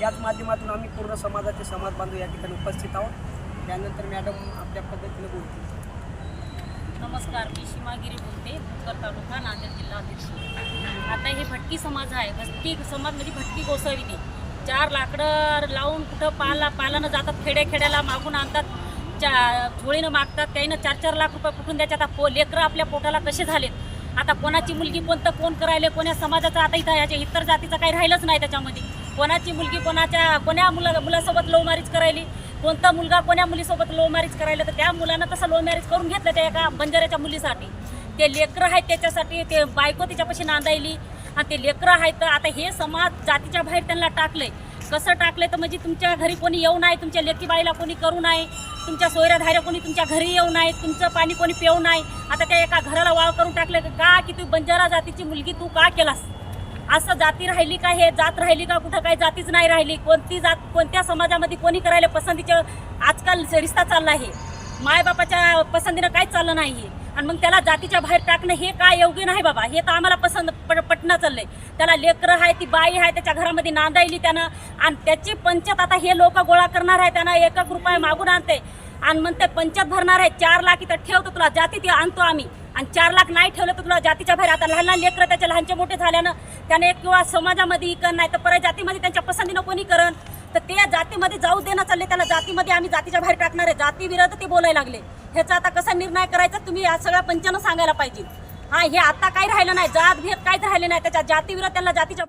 याच माध्यमातून आम्ही पूर्ण समाजाचे समाज बांधव या ठिकाणी उपस्थित आहोत. त्यानंतर मॅडम आपल्या पद्धतीने बोलतील. नमस्कार मी शिमागिरी बोलते भोकर तालुका नांदेड जिल्हा अध्यक्ष. आता हे भटकी समाज आहे. भटकी समाज म्हणजे भटकी गोसावीने चार लाकडं लावून कुठं पाला पालानं जातात खेड्या खेड्याला मागून आणतात चा झोळीनं मागतात त्याईनं चार चार लाख रुपये कुठून द्यायचे? आता पो लेकरं आपल्या पोटाला कसे झालेत? आता कोणाची मुलगी कोणतं कोण करायले? कोण्या समाजाचं आता इथं याच्या इतर जातीचं काही राहिलंच नाही त्याच्यामध्ये. कोणाची मुलगी कोणाच्या कोण्या मुला मुलासोबत लव्ह मॅरेज करायली? कोणता मुलगा कोण्या मुलीसोबत लव्ह मॅरेज करायला? तर त्या मुलानं तसं लव्ह मॅरेज करून घेतलं त्या एका बंजाऱ्याच्या मुलीसाठी. ते लेकरं आहेत त्याच्यासाठी ते बायको तिच्यापाशी नांदायली. आणि ते लेकरं आहेत तर आता हे समाज जातीच्या बाहेर त्यांना टाकलंय. कसं टाकलंय? तर म्हणजे तुमच्या घरी कोणी येऊ नये तुमच्या लेकीबाईला कोणी करू नये तुमच्या सोयऱ्याधाऱ्या कोणी तुमच्या घरी येऊ नये तुमचं पाणी कोणी पिऊ नये आता त्या एका घराला वाव करून टाकलं का की तू बंजारा जातीची मुलगी तू का केलास? असं जाती राहिली का हे जात राहिली का कुठं काही जातीच नाही राहिली. कोणती जात कोणत्या समाजामध्ये कोणी करायला पसंतीचं आजकाल रिश्ता चालला आहे. मायबापाच्या पसंतीनं काहीच चाललं नाही आणि मग त्याला जातीच्या बाहेर टाकणं हे काय योग्य नाही बाबा? हे तर आम्हाला पसंत पट पटणं चाललंय. त्याला लेकरं आहे ती बाई आहे त्याच्या घरामध्ये नांदायली त्यानं. आणि त्याची पंचायत आता हे लोक गोळा करणार आहे त्यानं एक एक रुपये मागून आणते. आणि म्हणते पंचायत भरणार आहे चार लाख इथं ठेवतो तुला जाती ती आणतो आम्ही. आणि चार लाख नाही ठेवलं तर तुला जातीच्या बाहेर आता लहान लहान लेकरं त्याच्या लहानचे मोठे झाल्यानं त्याने किंवा समाजामध्ये इकन नाही तर परत जातीमध्ये त्यांच्या पसंतीनं कोणी करण तर ते जातीमध्ये जाऊ देणं चालले त्याला जातीमध्ये आम्ही जातीच्या बाहेर टाकणार आहे. जाती विरोध ते बोलायला लागले. ह्याचा आता कसा निर्णय करायचा तुम्ही या सगळ्या पंचानं सांगायला पाहिजे. हा हे आता काही राहिलं नाही जात भेद काहीच राहिले नाही. त्याच्या जातीविरोध त्यांना जातीच्या